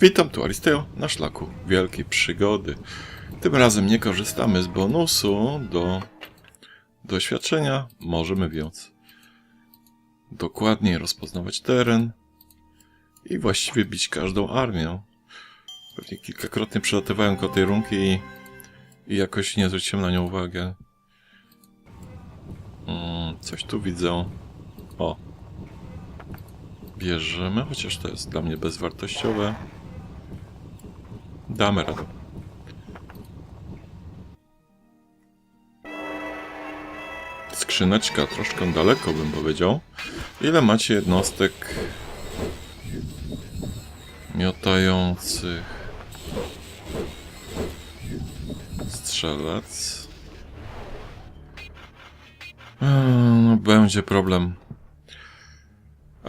Witam tu Aristeo na szlaku wielkiej przygody. Tym razem nie korzystamy z bonusu do doświadczenia. Możemy więc dokładniej rozpoznawać teren i właściwie bić każdą armię. Pewnie kilkakrotnie przelatywałem koło tej runki i, i jakoś nie zwróciłem na nią uwagę. Mm, coś tu widzę. O. Bierzemy, chociaż to jest dla mnie bezwartościowe. Damy radę. Skrzyneczka troszkę daleko bym powiedział. Ile macie jednostek miotających strzelec? Eee, No, będzie problem.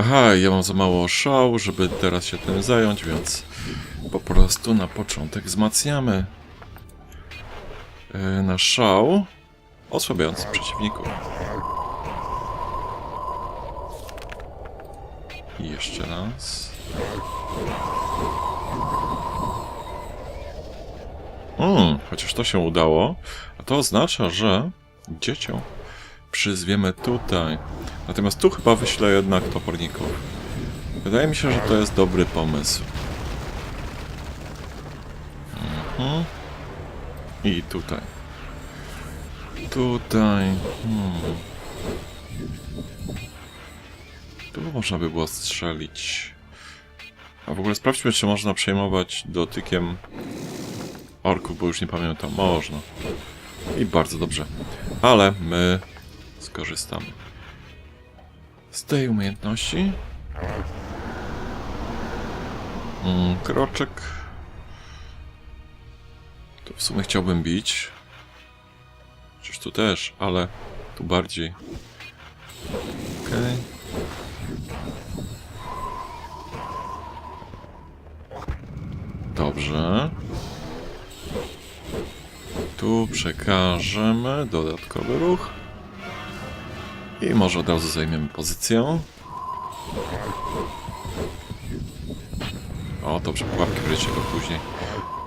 Aha, ja mam za mało szał, żeby teraz się tym zająć, więc po prostu na początek wzmacniamy e, nasz szał, osłabiając przeciwników. I jeszcze raz. Mm, chociaż to się udało, a to oznacza, że dziecię przyzwiemy tutaj. Natomiast tu chyba wyślę jednak toporników. Wydaje mi się, że to jest dobry pomysł. Mhm. I tutaj. Tutaj. Hmm. Tu można by było strzelić. A w ogóle sprawdźmy, czy można przejmować dotykiem orków, bo już nie pamiętam. Można. I bardzo dobrze. Ale my skorzystamy z tej umiejętności. Mm, kroczek. Tu w sumie chciałbym bić. Chociaż tu też, ale tu bardziej. Okej. Dobrze. Tu przekażemy dodatkowy ruch. I może od razu zajmiemy pozycję. O, dobrze, pułapki go później.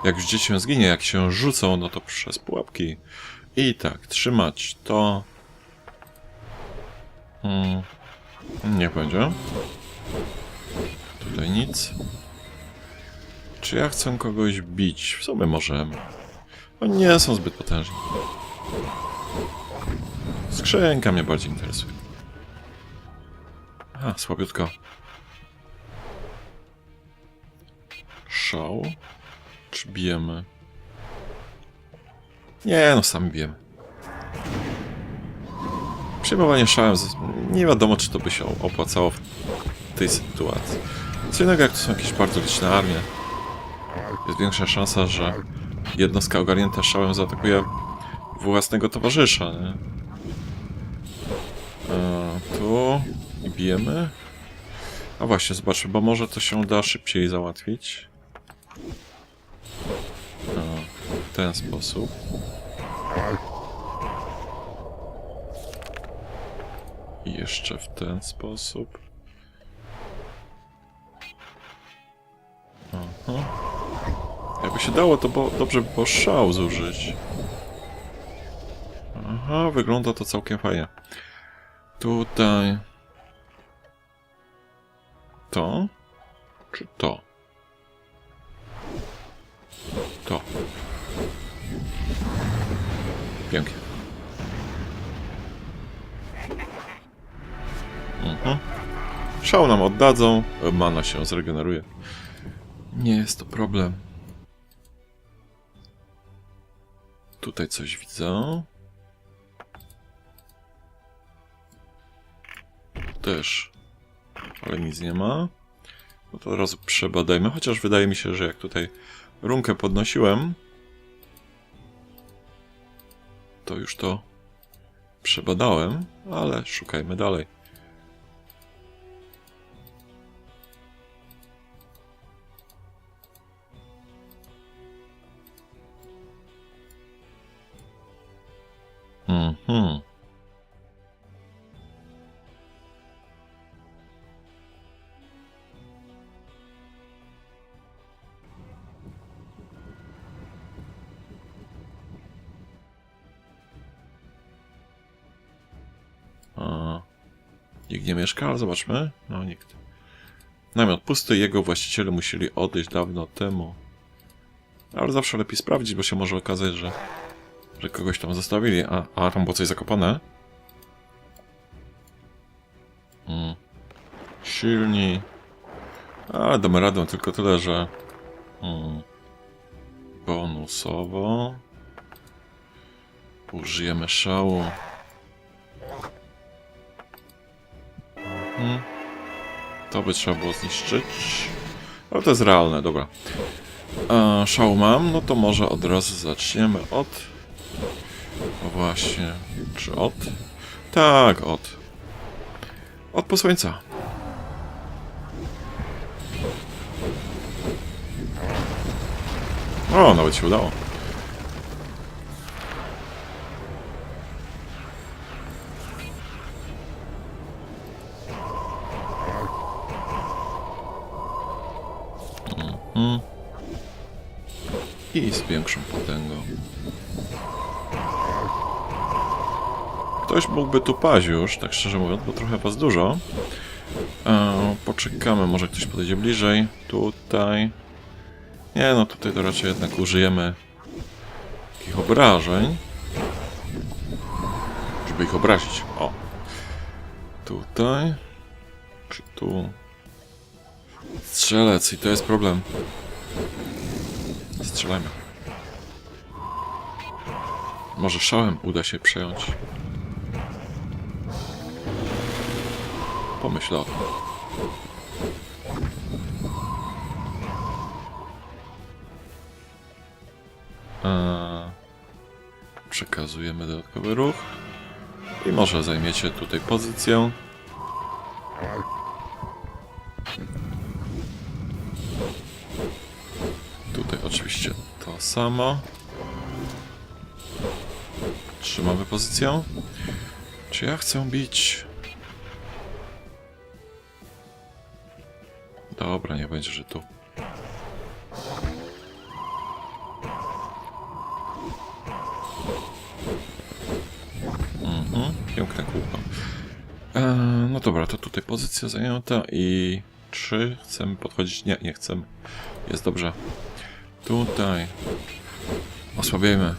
Jak już dziecię zginie, jak się rzucą, no to przez pułapki. I tak, trzymać to. Hmm. Niech będzie. Tutaj nic. Czy ja chcę kogoś bić? W sumie możemy. Oni nie są zbyt potężni. Skrzynka mnie bardziej interesuje. A, słabiutko. Szał? Czy bijemy? Nie, no sami bijemy. Przejmowanie szałem, nie wiadomo czy to by się opłacało w tej sytuacji. Co innego jak to są jakieś bardzo liczne armie. Jest większa szansa, że jednostka ogarnięta szałem zaatakuje własnego towarzysza, nie? E, tu i bijemy. A właśnie, zobaczmy, bo może to się da szybciej załatwić. E, w ten sposób. I jeszcze w ten sposób. Aha. Jakby się dało, to bo, dobrze by było szał zużyć. Aha, wygląda to całkiem fajnie. Tutaj. To? Czy to? To. Pięknie. Mhm. Szał nam oddadzą, mana się zregeneruje. Nie jest to problem. Tutaj coś widzę. też. Ale nic nie ma. No to od razu przebadajmy, chociaż wydaje mi się, że jak tutaj runkę podnosiłem, to już to przebadałem, ale szukajmy dalej. Nikt nie mieszka, ale zobaczmy. No, nikt. Namiot pusty, jego właściciele musieli odejść dawno temu. Ale zawsze lepiej sprawdzić, bo się może okazać, że, że kogoś tam zostawili. A, a tam było coś zakopane? Mm. Silni. Ale damy radę, tylko tyle, że... Mm. Bonusowo. Użyjemy szału. Mhm. To by trzeba było zniszczyć. Ale to jest realne, dobra. A, szału mam, no to może od razu zaczniemy od... Właśnie, czy od? Tak, od. Od posłańca. O, nawet się udało. Mhm. I z większą potęgą. Ktoś mógłby tu paść już, tak szczerze mówiąc, bo trochę was dużo. E, poczekamy, może ktoś podejdzie bliżej. Tutaj. Nie, no tutaj to raczej jednak użyjemy takich obrażeń. Żeby ich obrazić. O. Tutaj. Czy tu? Strzelec i to jest problem. Strzelajmy. Może szałem uda się przejąć. Pomyśl o tym. Przekazujemy dodatkowy ruch. I może zajmiecie tutaj pozycję. Samo. Trzymamy pozycję. Czy ja chcę bić? Dobra, nie będzie, że tu. Mhm, piękne kółko. Eee, no dobra, to tutaj pozycja zajęta i czy chcemy podchodzić? Nie, nie chcemy. Jest dobrze. Tutaj. Osłabiajmy.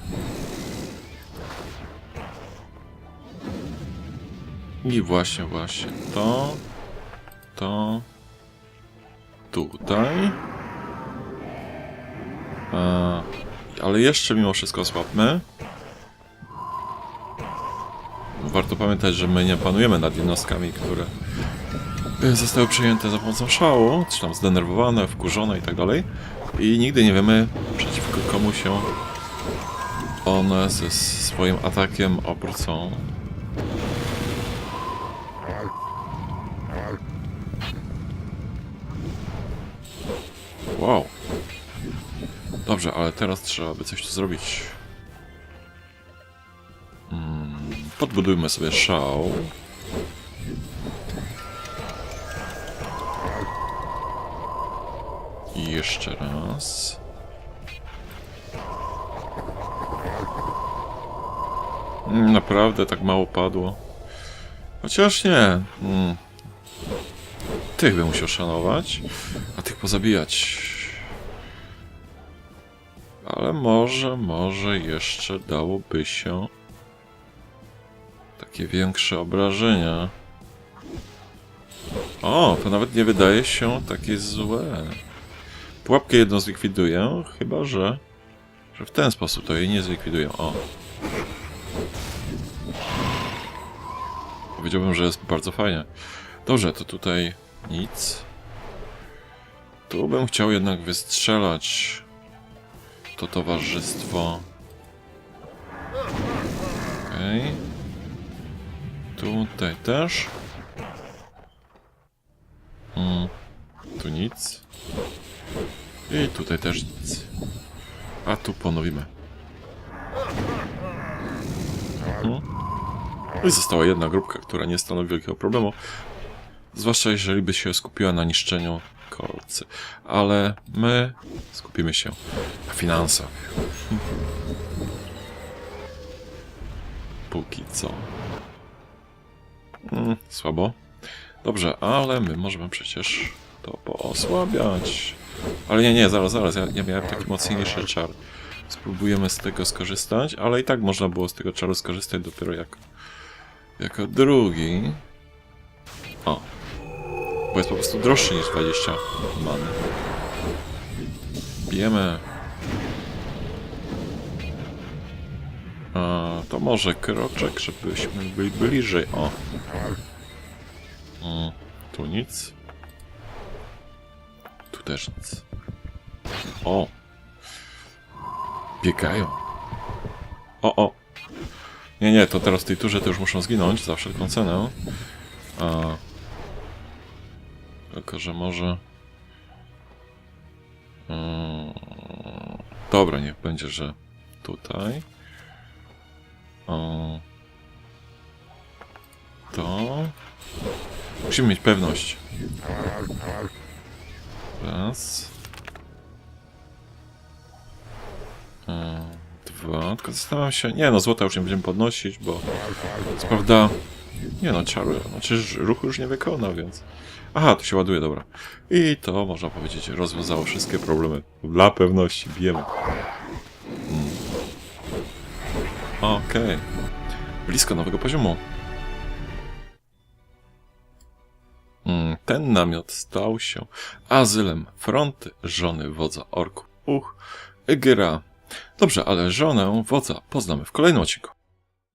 I właśnie, właśnie. To. To. Tutaj. A, ale jeszcze mimo wszystko osłabmy. Warto pamiętać, że my nie panujemy nad jednostkami, które zostały przejęte za pomocą szału, czy tam zdenerwowane, wkurzone i tak. I nigdy nie wiemy przeciwko komu się one ze swoim atakiem obrócą. Wow. Dobrze, ale teraz trzeba by coś tu zrobić. Mm, podbudujmy sobie szał. Jeszcze raz. Mm, Naprawdę tak mało padło. Chociaż nie. Mm. Tych bym musiał szanować, a tych pozabijać. Ale może, może jeszcze dałoby się takie większe obrażenia. O, to nawet nie wydaje się takie złe. Pułapkę jedną zlikwiduję, chyba że, że w ten sposób to jej nie zlikwiduję. O. Powiedziałbym, że jest bardzo fajnie. Dobrze, to tutaj nic. Tu bym chciał jednak wystrzelać to towarzystwo. Okej. Tutaj też. Mm, tu nic. I tutaj też nic. A tu ponowimy. Mhm. I została jedna grupka, która nie stanowi wielkiego problemu. Zwłaszcza jeżeli by się skupiła na niszczeniu kolcy. Ale my skupimy się na finansach. Póki co. Mm, słabo. Dobrze, ale my możemy przecież to poosłabiać. Ale nie, nie, zaraz, zaraz, ja, ja miałem taki mocniejszy czar. Spróbujemy z tego skorzystać, ale i tak można było z tego czaru skorzystać dopiero jako, jako drugi. O. Bo jest po prostu droższy niż 20 many. Bijemy. A, to może kroczek, żebyśmy byli bliżej. O. Mm, tu nic. Też nic. O. Biegają. O, o. Nie, nie, to teraz w tej turze to już muszą zginąć za wszelką cenę. A... Tylko, że może... Mm, Dobra, niech będzie, że tutaj. O. To. Musimy mieć pewność. Raz. E, Dwa. Tylko zastanawiam się. Nie no, złota już nie będziemy podnosić, bo. Co prawda. Nie no, czaru. Znaczy ruchu już nie wykona, więc. Aha, to się ładuje, dobra. I to można powiedzieć rozwiązało wszystkie problemy. Dla pewności bijemy. Okej. Blisko nowego poziomu. Ten namiot stał się azylem fronty żony wodza orków. Uch, gra. Dobrze, ale żonę wodza poznamy w kolejnym odcinku.